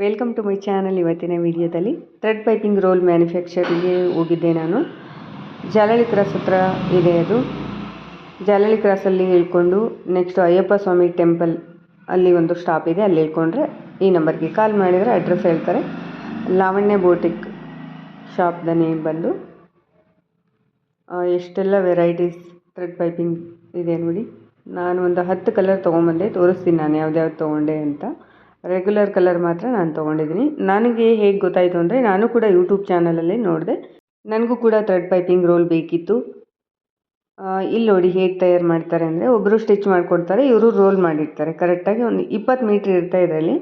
Welcome to my channel ಇವತ್ತಿನ ವಿಡಿಯೋದಲ್ಲಿ thread piping roll ಮ್ಯಾನುಫ್ಯಾಕ್ಚರಿಗೆ ಹೋಗಿದ್ದೆ ನಾನು. ಜಾಲಳಿ ಕ್ರಾಸ್ ಹತ್ರ ಇದೆ ಅದು. ಜಾಲಳಿ ಕ್ರಾಸಲ್ಲಿ ಇಳ್ಕೊಂಡು ನೆಕ್ಸ್ಟ್ ಅಯ್ಯಪ್ಪ ಸ್ವಾಮಿ ಟೆಂಪಲ್ ಅಲ್ಲಿ ಒಂದು ಸ್ಟಾಪ್ ಇದೆ. ಅಲ್ಲಿ ಇಳ್ಕೊಂಡ್ರೆ ಈ ನಂಬರ್ಗೆ ಕಾಲ್ ಮಾಡಿದರೆ ಅಡ್ರೆಸ್ ಹೇಳ್ತಾರೆ. ಲಾವಣ್ಯ ಬೋಟಿಕ್ ಶಾಪ್ದ ನೇಮ್ ಬಂದು ಎಷ್ಟೆಲ್ಲ ವೆರೈಟೀಸ್ ಥ್ರೆಡ್ ಪೈಪಿಂಗ್ ಇದೆ ನೋಡಿ. ನಾನು ಒಂದು ಹತ್ತು ಕಲರ್ ತೊಗೊಂಬಂದೆ, ತೋರಿಸ್ತೀನಿ ನಾನು ಯಾವ್ದು ತೊಗೊಂಡೆ ಅಂತ. ರೆಗ್ಯುಲರ್ ಕಲರ್ ಮಾತ್ರ ನಾನು ತೊಗೊಂಡಿದ್ದೀನಿ ನನಗೆ ಹೇಗೆ ಗೊತ್ತಾಯಿತು ಅಂದರೆ ನಾನು ಕೂಡ ಯೂಟ್ಯೂಬ್ ಚಾನಲಲ್ಲಿ ನೋಡಿದೆ. ನನಗೂ ಕೂಡ ಥ್ರೆಡ್ ಪೈಪಿಂಗ್ ರೋಲ್ ಬೇಕಿತ್ತು. ಇಲ್ಲಿ ನೋಡಿ ಹೇಗೆ ತಯಾರು ಮಾಡ್ತಾರೆ ಅಂದರೆ ಒಬ್ಬರು ಸ್ಟಿಚ್ ಮಾಡಿಕೊಡ್ತಾರೆ, ಇವರು ರೋಲ್ ಮಾಡಿರ್ತಾರೆ ಕರೆಕ್ಟಾಗಿ ಒಂದು ಇಪ್ಪತ್ತು ಮೀಟ್ರ್ ಇರ್ತಾ ಇದರಲ್ಲಿ.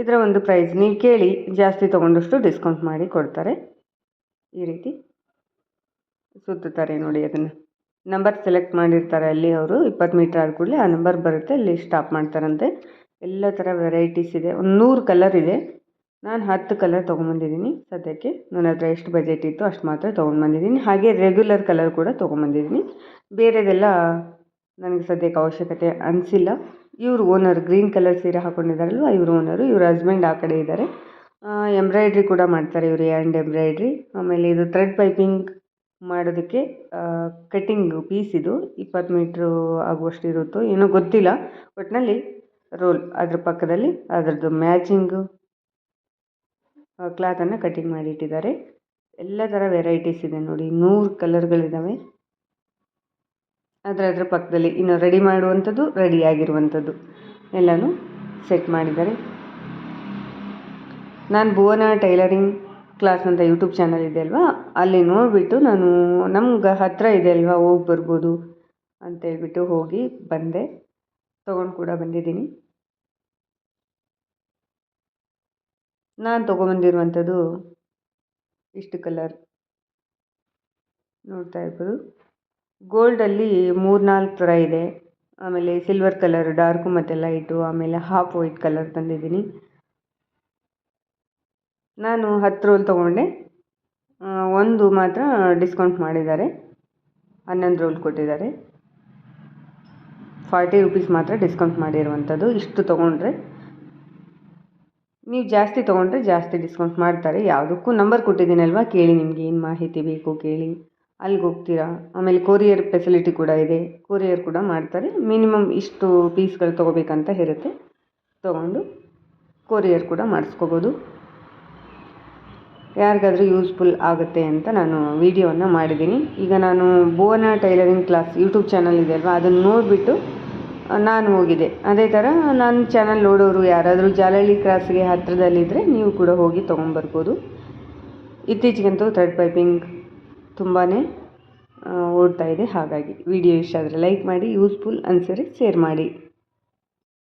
ಇದರ ಒಂದು ಪ್ರೈಸ್ ನೀವು ಕೇಳಿ, ಜಾಸ್ತಿ ತೊಗೊಂಡಷ್ಟು ಡಿಸ್ಕೌಂಟ್ ಮಾಡಿ ಕೊಡ್ತಾರೆ. ಈ ರೀತಿ ಸುತ್ತುತ್ತಾರೆ ನೋಡಿ ಅದನ್ನು. ನಂಬರ್ ಸೆಲೆಕ್ಟ್ ಮಾಡಿರ್ತಾರೆ ಅಲ್ಲಿ ಅವರು. ಇಪ್ಪತ್ತು ಮೀಟ್ರ್ ಆದ ಕೂಡಲೇ ಆ ನಂಬರ್ ಬರುತ್ತೆ, ಅಲ್ಲಿ ಸ್ಟಾಪ್ ಮಾಡ್ತಾರಂತೆ. ಎಲ್ಲ ಥರ ವೆರೈಟೀಸ್ ಇದೆ. ಒಂದು ನೂರು ಕಲರ್ ಇದೆ. ನಾನು ಹತ್ತು ಕಲರ್ ತೊಗೊಂಬಂದಿದ್ದೀನಿ. ಸದ್ಯಕ್ಕೆ ನನ್ನ ಹತ್ರ ಎಷ್ಟು ಬಜೆಟ್ ಇತ್ತು ಅಷ್ಟು ಮಾತ್ರ ತೊಗೊಂಡ್ಬಂದಿದ್ದೀನಿ ಹಾಗೆ ರೆಗ್ಯುಲರ್ ಕಲರ್ ಕೂಡ ತೊಗೊಂಬಂದಿದ್ದೀನಿ. ಬೇರೆದೆಲ್ಲ ನನಗೆ ಸದ್ಯಕ್ಕೆ ಅವಶ್ಯಕತೆ ಅನಿಸಿಲ್ಲ. ಇವ್ರ ಓನರ್ ಗ್ರೀನ್ ಕಲರ್ ಸೀರೆ ಹಾಕ್ಕೊಂಡಿದ್ದಾರಲ್ವ ಇವ್ರ ಓನರು ಇವ್ರ ಹಸ್ಬೆಂಡ್ ಆ ಕಡೆ ಇದ್ದಾರೆ ಎಂಬ್ರಾಯ್ಡ್ರಿ ಕೂಡ ಮಾಡ್ತಾರೆ ಇವರು ಹ್ಯಾಂಡ್ ಎಂಬ್ರಾಯ್ಡ್ರಿ ಆಮೇಲೆ ಇದು ಥ್ರೆಡ್ ಪೈಪಿಂಗ್ ಮಾಡೋದಕ್ಕೆ ಕಟ್ಟಿಂಗ್ ಪೀಸ್ ಇದು. ಇಪ್ಪತ್ತು ಮೀಟ್ರು ಆಗುವಷ್ಟು ಇರುತ್ತೋ ಏನೋ ಗೊತ್ತಿಲ್ಲ. ಒಟ್ಟಿನಲ್ಲಿ ರೋಲ್ ಅದ್ರ ಪಕ್ಕದಲ್ಲಿ ಅದರದ್ದು ಮ್ಯಾಚಿಂಗು ಕ್ಲಾತನ್ನು ಕಟ್ಟಿಂಗ್ ಮಾಡಿ ಇಟ್ಟಿದ್ದಾರೆ. ಎಲ್ಲ ಥರ ವೆರೈಟೀಸ್ ಇದೆ ನೋಡಿ. ನೂರು ಕಲರ್ಗಳಿದ್ದಾವೆ ಅದರ ಅದರ ಪಕ್ಕದಲ್ಲಿ ಇನ್ನು ರೆಡಿ ಮಾಡುವಂಥದ್ದು ರೆಡಿ ಆಗಿರುವಂಥದ್ದು ಎಲ್ಲನೂ ಸೆಟ್ ಮಾಡಿದ್ದಾರೆ. ನಾನು ಭುವನ ಟೈಲರಿಂಗ್ ಕ್ಲಾಸ್ ಅಂತ ಯೂಟ್ಯೂಬ್ ಚಾನಲ್ ಇದೆ ಅಲ್ವಾ? ಅಲ್ಲಿ ನೋಡಿಬಿಟ್ಟು ನಾನು ನಮ್ಗೆ ಹತ್ತಿರ ಇದೆ ಅಲ್ವಾ? ಹೋಗಿ ಬರ್ಬೋದು ಅಂತ ಹೇಳ್ಬಿಟ್ಟು ಹೋಗಿ ಬಂದೆ. ತೊಗೊಂಡು ಕೂಡ ಬಂದಿದ್ದೀನಿ. ನಾನು ತೊಗೊಂಬಂದಿರುವಂಥದ್ದು ಇಷ್ಟು ಕಲರ್ ನೋಡ್ತಾ ಇರ್ಬೋದು. ಗೋಲ್ಡಲ್ಲಿ ಮೂರು ನಾಲ್ಕು ಥರ ಇದೆ. ಆಮೇಲೆ ಸಿಲ್ವರ್ ಕಲರ್ ಡಾರ್ಕು ಮತ್ತು ಲೈಟು ಆಮೇಲೆ ಹಾಫ್ ವೈಟ್ ಕಲರ್ ತಂದಿದ್ದೀನಿ. ನಾನು ಹತ್ತು ರೋಲ್ ತೊಗೊಂಡೆ. ಒಂದು ಮಾತ್ರ ಡಿಸ್ಕೌಂಟ್ ಮಾಡಿದ್ದಾರೆ. ಹನ್ನೊಂದು ರೋಲ್ ಕೊಟ್ಟಿದ್ದಾರೆ. ಫಾರ್ಟಿ ರುಪೀಸ್ ಮಾತ್ರ ಡಿಸ್ಕೌಂಟ್ ಮಾಡಿರುವಂಥದ್ದು ಇಷ್ಟು ತೊಗೊಂಡ್ರೆ ನೀವು ಜಾಸ್ತಿ ತೊಗೊಂಡ್ರೆ ಜಾಸ್ತಿ ಡಿಸ್ಕೌಂಟ್ ಮಾಡ್ತಾರೆ. ಯಾವುದಕ್ಕೂ ನಂಬರ್ ಕೊಟ್ಟಿದ್ದೀನಲ್ವಾ? ಕೇಳಿ ನಿಮ್ಗೆ ಏನು ಮಾಹಿತಿ ಬೇಕು ಕೇಳಿ. ಅಲ್ಲಿಗೆ ಹೋಗ್ತೀರಾ? ಆಮೇಲೆ ಕೊರಿಯರ್ ಫೆಸಿಲಿಟಿ ಕೂಡ ಇದೆ. ಕೊರಿಯರ್ ಕೂಡ ಮಾಡ್ತಾರೆ. ಮಿನಿಮಮ್ ಇಷ್ಟು ಪೀಸ್ಗಳು ತೊಗೋಬೇಕಂತ ಇರುತ್ತೆ. ತೊಗೊಂಡು ಕೊರಿಯರ್ ಕೂಡ ಮಾಡಿಸ್ಕೋಬೋದು. ಯಾರಿಗಾದರೂ ಯೂಸ್ಫುಲ್ ಆಗುತ್ತೆ ಅಂತ ನಾನು ವಿಡಿಯೋವನ್ನು ಮಾಡಿದ್ದೀನಿ. ಈಗ ನಾನು Bhuvana tailoring class YouTube channel ಇದೆ ಅಲ್ವಾ? ಅದನ್ನು ನೋಡಿಬಿಟ್ಟು ನಾನು ಹೋಗಿದೆ ಅದೇ ಥರ ನನ್ನ ಚಾನಲ್ ನೋಡೋರು ಯಾರಾದರೂ ಜಾಲಹಳ್ಳಿ ಕ್ರಾಸ್ಗೆ ಹತ್ತಿರದಲ್ಲಿದ್ದರೆ ನೀವು ಕೂಡ ಹೋಗಿ ತೊಗೊಂಬರ್ಬೋದು. ಇತ್ತೀಚೆಗಂತೂ ಥ್ರೆಡ್ ಪೈಪಿಂಗ್ ತುಂಬಾ ಓಡ್ತಾ ಇದೆ. ಹಾಗಾಗಿ ವಿಡಿಯೋ ಇಷ್ಟ ಆದರೆ ಲೈಕ್ ಮಾಡಿ ಯೂಸ್ಫುಲ್ ಅನ್ಸರೆ ಶೇರ್ ಮಾಡಿ.